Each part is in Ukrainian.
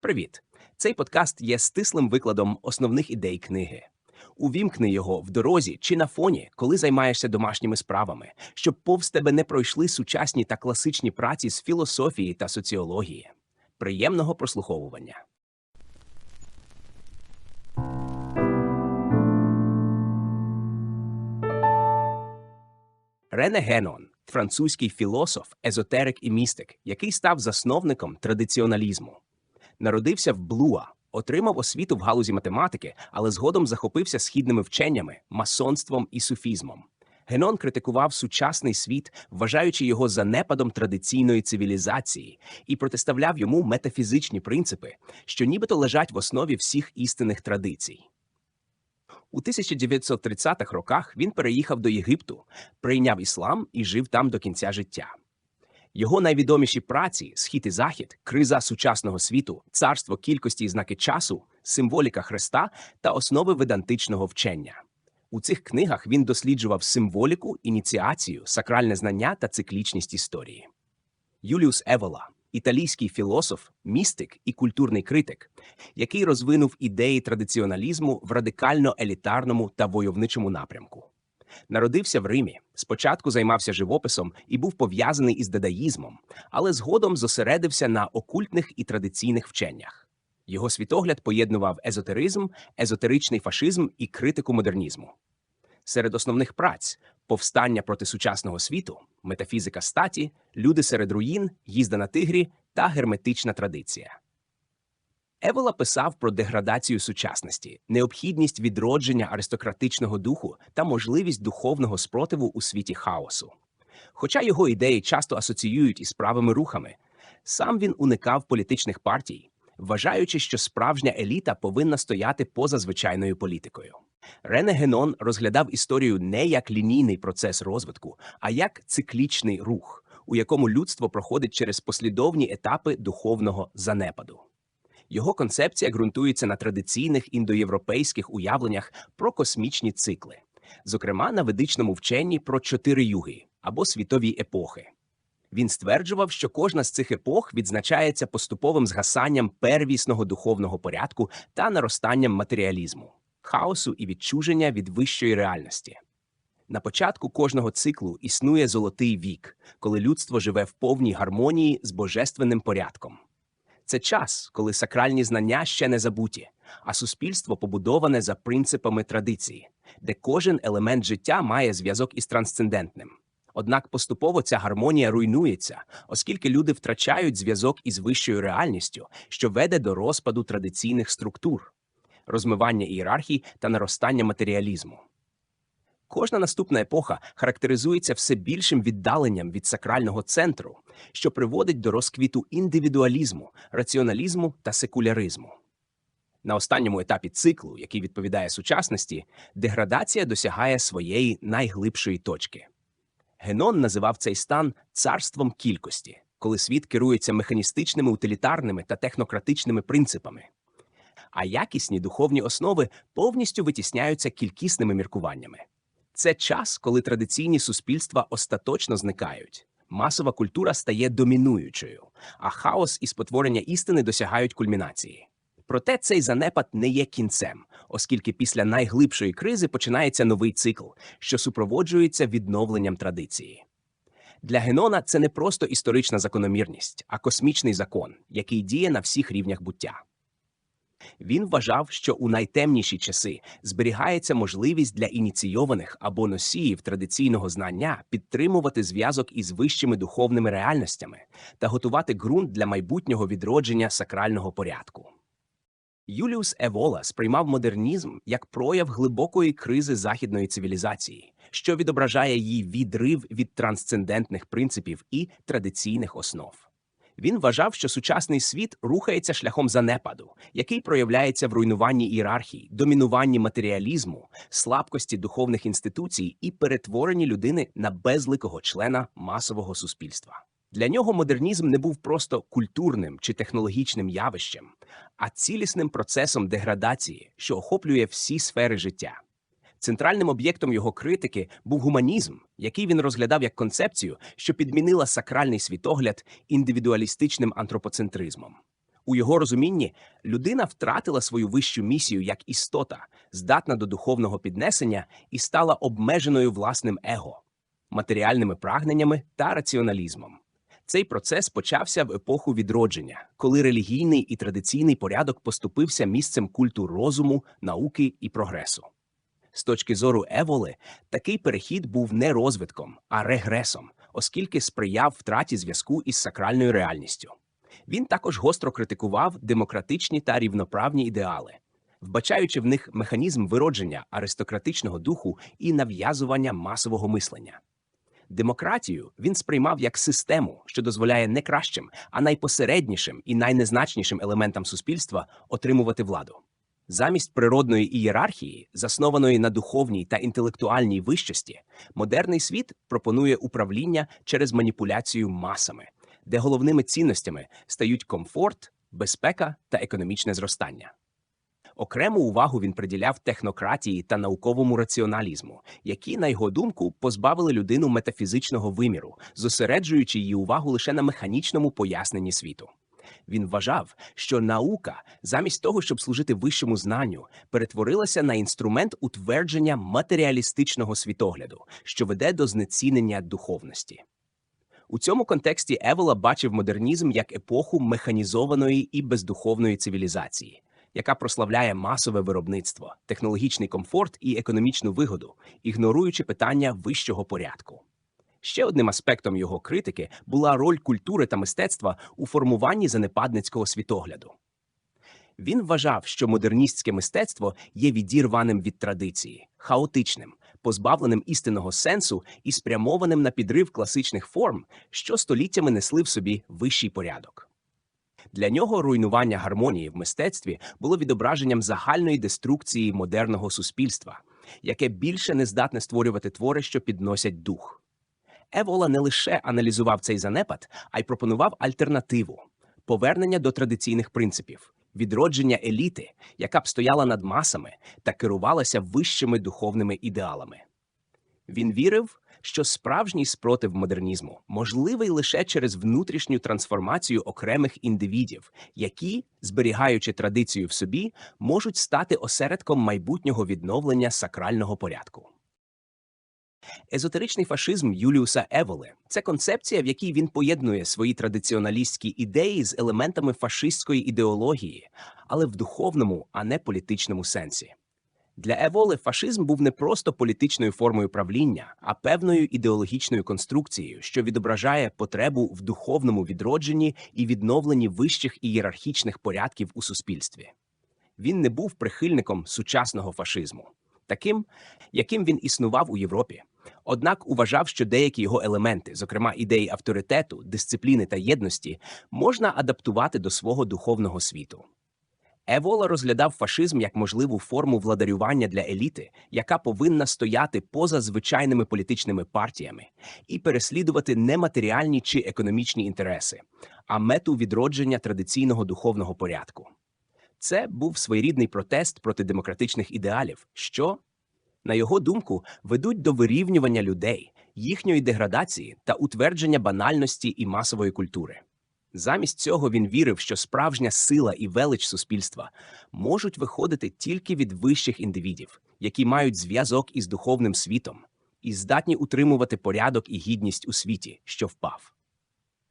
Привіт! Цей подкаст є стислим викладом основних ідей книги. Увімкни його в дорозі чи на фоні, коли займаєшся домашніми справами, щоб повз тебе не пройшли сучасні та класичні праці з філософії та соціології. Приємного прослуховування. Рене Генон французький філософ, езотерик і містик, який став засновником традиціоналізму. Народився в Блуа, отримав освіту в галузі математики, але згодом захопився східними вченнями, масонством і суфізмом. Генон критикував сучасний світ, вважаючи його занепадом традиційної цивілізації, і протиставляв йому метафізичні принципи, що нібито лежать в основі всіх істинних традицій. У 1930-х роках він переїхав до Єгипту, прийняв іслам і жив там до кінця життя. Його найвідоміші праці Схід і Захід, криза сучасного світу, царство кількості і знаки часу, символіка Христа та основи ведантичного вчення. У цих книгах він досліджував символіку, ініціацію, сакральне знання та циклічність історії. Юліус Евола італійський філософ, містик і культурний критик, який розвинув ідеї традиціоналізму в радикально елітарному та войовничому напрямку. Народився в Римі, спочатку займався живописом і був пов'язаний із дадаїзмом, але згодом зосередився на окультних і традиційних вченнях. Його світогляд поєднував езотеризм, езотеричний фашизм і критику модернізму. Серед основних праць повстання проти сучасного світу, метафізика статі, люди серед руїн, їзда на тигрі та герметична традиція. Евола писав про деградацію сучасності, необхідність відродження аристократичного духу та можливість духовного спротиву у світі хаосу. Хоча його ідеї часто асоціюють із правими рухами, сам він уникав політичних партій, вважаючи, що справжня еліта повинна стояти поза звичайною політикою. Рене Генон розглядав історію не як лінійний процес розвитку, а як циклічний рух, у якому людство проходить через послідовні етапи духовного занепаду. Його концепція ґрунтується на традиційних індоєвропейських уявленнях про космічні цикли, зокрема на ведичному вченні про чотири юги або світові епохи. Він стверджував, що кожна з цих епох відзначається поступовим згасанням первісного духовного порядку та наростанням матеріалізму, хаосу і відчуження від вищої реальності. На початку кожного циклу існує золотий вік, коли людство живе в повній гармонії з божественним порядком. Це час, коли сакральні знання ще не забуті, а суспільство побудоване за принципами традиції, де кожен елемент життя має зв'язок із трансцендентним. Однак поступово ця гармонія руйнується, оскільки люди втрачають зв'язок із вищою реальністю, що веде до розпаду традиційних структур, розмивання ієрархій та наростання матеріалізму. Кожна наступна епоха характеризується все більшим віддаленням від сакрального центру, що приводить до розквіту індивідуалізму, раціоналізму та секуляризму. На останньому етапі циклу, який відповідає сучасності, деградація досягає своєї найглибшої точки. Генон називав цей стан царством кількості, коли світ керується механістичними утилітарними та технократичними принципами, а якісні духовні основи повністю витісняються кількісними міркуваннями. Це час, коли традиційні суспільства остаточно зникають. Масова культура стає домінуючою, а хаос і спотворення істини досягають кульмінації. Проте цей занепад не є кінцем, оскільки після найглибшої кризи починається новий цикл, що супроводжується відновленням традиції. Для Генона це не просто історична закономірність, а космічний закон, який діє на всіх рівнях буття. Він вважав, що у найтемніші часи зберігається можливість для ініційованих або носіїв традиційного знання підтримувати зв'язок із вищими духовними реальностями та готувати ґрунт для майбутнього відродження сакрального порядку. Юліус Евола сприймав модернізм як прояв глибокої кризи західної цивілізації, що відображає її відрив від трансцендентних принципів і традиційних основ. Він вважав, що сучасний світ рухається шляхом занепаду, який проявляється в руйнуванні ієрархії, домінуванні матеріалізму, слабкості духовних інституцій і перетворенні людини на безликого члена масового суспільства. Для нього модернізм не був просто культурним чи технологічним явищем, а цілісним процесом деградації, що охоплює всі сфери життя. Центральним об'єктом його критики був гуманізм, який він розглядав як концепцію, що підмінила сакральний світогляд індивідуалістичним антропоцентризмом. У його розумінні людина втратила свою вищу місію як істота, здатна до духовного піднесення і стала обмеженою власним его, матеріальними прагненнями та раціоналізмом. Цей процес почався в епоху відродження, коли релігійний і традиційний порядок поступився місцем культу розуму, науки і прогресу. З точки зору Еволи, такий перехід був не розвитком, а регресом, оскільки сприяв втраті зв'язку із сакральною реальністю. Він також гостро критикував демократичні та рівноправні ідеали, вбачаючи в них механізм виродження аристократичного духу і нав'язування масового мислення. Демократію він сприймав як систему, що дозволяє не кращим, а найпосереднішим і найнезначнішим елементам суспільства отримувати владу. Замість природної ієрархії, заснованої на духовній та інтелектуальній вищості, модерний світ пропонує управління через маніпуляцію масами, де головними цінностями стають комфорт, безпека та економічне зростання. Окрему увагу він приділяв технократії та науковому раціоналізму, які, на його думку, позбавили людину метафізичного виміру, зосереджуючи її увагу лише на механічному поясненні світу. Він вважав, що наука, замість того, щоб служити вищому знанню, перетворилася на інструмент утвердження матеріалістичного світогляду, що веде до знецінення духовності. У цьому контексті Евола бачив модернізм як епоху механізованої і бездуховної цивілізації, яка прославляє масове виробництво, технологічний комфорт і економічну вигоду, ігноруючи питання вищого порядку. Ще одним аспектом його критики була роль культури та мистецтва у формуванні занепадницького світогляду. Він вважав, що модерністське мистецтво є відірваним від традиції, хаотичним, позбавленим істинного сенсу і спрямованим на підрив класичних форм, що століттями несли в собі вищий порядок. Для нього руйнування гармонії в мистецтві було відображенням загальної деструкції модерного суспільства, яке більше не здатне створювати твори, що підносять дух. Евола не лише аналізував цей занепад, а й пропонував альтернативу повернення до традиційних принципів, відродження еліти, яка б стояла над масами та керувалася вищими духовними ідеалами. Він вірив, що справжній спротив модернізму можливий лише через внутрішню трансформацію окремих індивідів, які, зберігаючи традицію в собі, можуть стати осередком майбутнього відновлення сакрального порядку. Езотеричний фашизм Юліуса Еволи це концепція, в якій він поєднує свої традиціоналістські ідеї з елементами фашистської ідеології, але в духовному, а не політичному сенсі. Для Еволи фашизм був не просто політичною формою правління, а певною ідеологічною конструкцією, що відображає потребу в духовному відродженні і відновленні вищих ієрархічних порядків у суспільстві. Він не був прихильником сучасного фашизму, таким, яким він існував у Європі. Однак вважав, що деякі його елементи, зокрема ідеї авторитету, дисципліни та єдності, можна адаптувати до свого духовного світу. Евола розглядав фашизм як можливу форму владарювання для еліти, яка повинна стояти поза звичайними політичними партіями і переслідувати не матеріальні чи економічні інтереси, а мету відродження традиційного духовного порядку. Це був своєрідний протест проти демократичних ідеалів, що, на його думку, ведуть до вирівнювання людей, їхньої деградації та утвердження банальності і масової культури. Замість цього він вірив, що справжня сила і велич суспільства можуть виходити тільки від вищих індивідів, які мають зв'язок із духовним світом і здатні утримувати порядок і гідність у світі, що впав.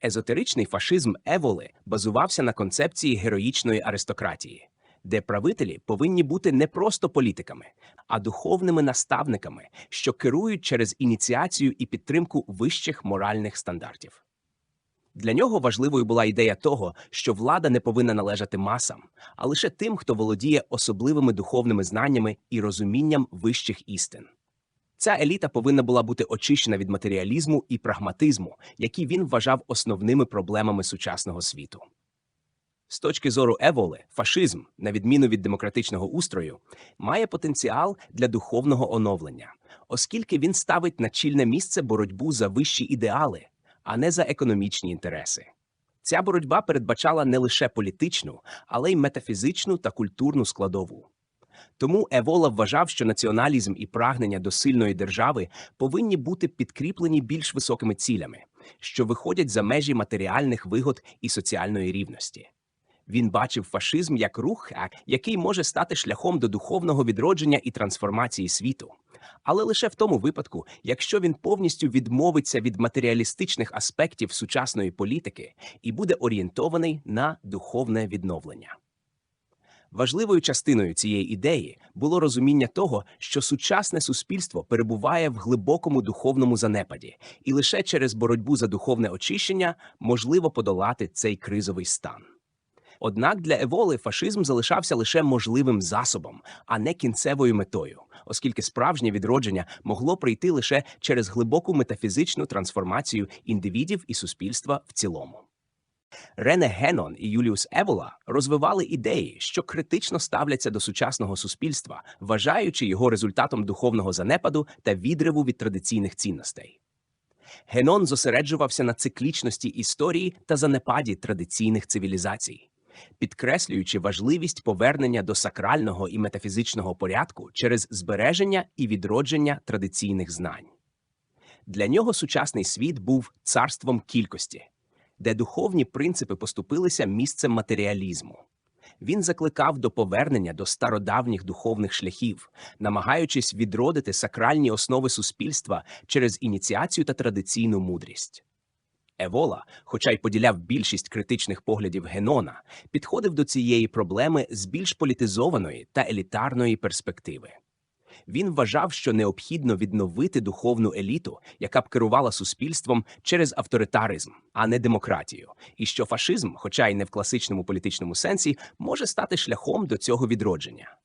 Езотеричний фашизм Еволи базувався на концепції героїчної аристократії, де правителі повинні бути не просто політиками, а духовними наставниками, що керують через ініціацію і підтримку вищих моральних стандартів. Для нього важливою була ідея того, що влада не повинна належати масам, а лише тим, хто володіє особливими духовними знаннями і розумінням вищих істин. Ця еліта повинна була бути очищена від матеріалізму і прагматизму, які він вважав основними проблемами сучасного світу. З точки зору Еволи, фашизм, на відміну від демократичного устрою, має потенціал для духовного оновлення, оскільки він ставить на чільне місце боротьбу за вищі ідеали, а не за економічні інтереси. Ця боротьба передбачала не лише політичну, але й метафізичну та культурну складову. Тому Евола вважав, що націоналізм і прагнення до сильної держави повинні бути підкріплені більш високими цілями, що виходять за межі матеріальних вигод і соціальної рівності. Він бачив фашизм як рух, який може стати шляхом до духовного відродження і трансформації світу. Але лише в тому випадку, якщо він повністю відмовиться від матеріалістичних аспектів сучасної політики і буде орієнтований на духовне відновлення. Важливою частиною цієї ідеї було розуміння того, що сучасне суспільство перебуває в глибокому духовному занепаді, і лише через боротьбу за духовне очищення можливо подолати цей кризовий стан. Однак для Еволи фашизм залишався лише можливим засобом, а не кінцевою метою, оскільки справжнє відродження могло прийти лише через глибоку метафізичну трансформацію індивідів і суспільства в цілому. Рене Генон і Юліус Евола розвивали ідеї, що критично ставляться до сучасного суспільства, вважаючи його результатом духовного занепаду та відриву від традиційних цінностей. Генон зосереджувався на циклічності історії та занепаді традиційних цивілізацій, підкреслюючи важливість повернення до сакрального і метафізичного порядку через збереження і відродження традиційних знань. Для нього сучасний світ був царством кількості, де духовні принципи поступилися місцем матеріалізму. Він закликав до повернення до стародавніх духовних шляхів, намагаючись відродити сакральні основи суспільства через ініціацію та традиційну мудрість. Евола, хоча й поділяв більшість критичних поглядів Генона, підходив до цієї проблеми з більш політизованої та елітарної перспективи. Він вважав, що необхідно відновити духовну еліту, яка б керувала суспільством через авторитаризм, а не демократію, і що фашизм, хоча й не в класичному політичному сенсі, може стати шляхом до цього відродження.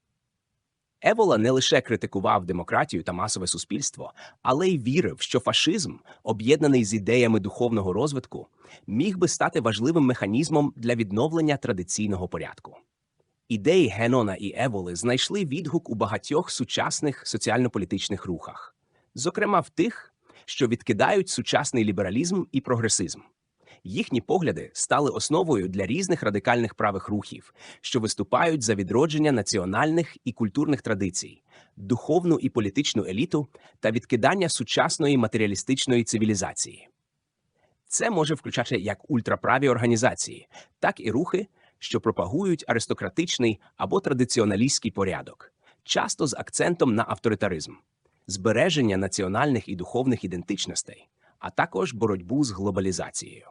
Евола не лише критикував демократію та масове суспільство, але й вірив, що фашизм, об'єднаний з ідеями духовного розвитку, міг би стати важливим механізмом для відновлення традиційного порядку. Ідеї Генона і Еволи знайшли відгук у багатьох сучасних соціально-політичних рухах, зокрема в тих, що відкидають сучасний лібералізм і прогресизм. Їхні погляди стали основою для різних радикальних правих рухів, що виступають за відродження національних і культурних традицій, духовну і політичну еліту та відкидання сучасної матеріалістичної цивілізації. Це може включати як ультраправі організації, так і рухи, що пропагують аристократичний або традиціоналістський порядок, часто з акцентом на авторитаризм, збереження національних і духовних ідентичностей, а також боротьбу з глобалізацією.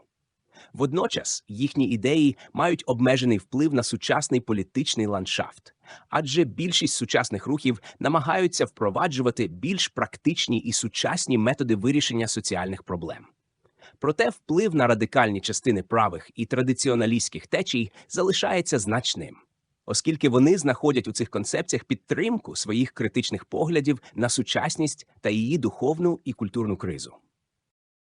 Водночас їхні ідеї мають обмежений вплив на сучасний політичний ландшафт, адже більшість сучасних рухів намагаються впроваджувати більш практичні і сучасні методи вирішення соціальних проблем. Проте вплив на радикальні частини правих і традиціоналістських течій залишається значним, оскільки вони знаходять у цих концепціях підтримку своїх критичних поглядів на сучасність та її духовну і культурну кризу.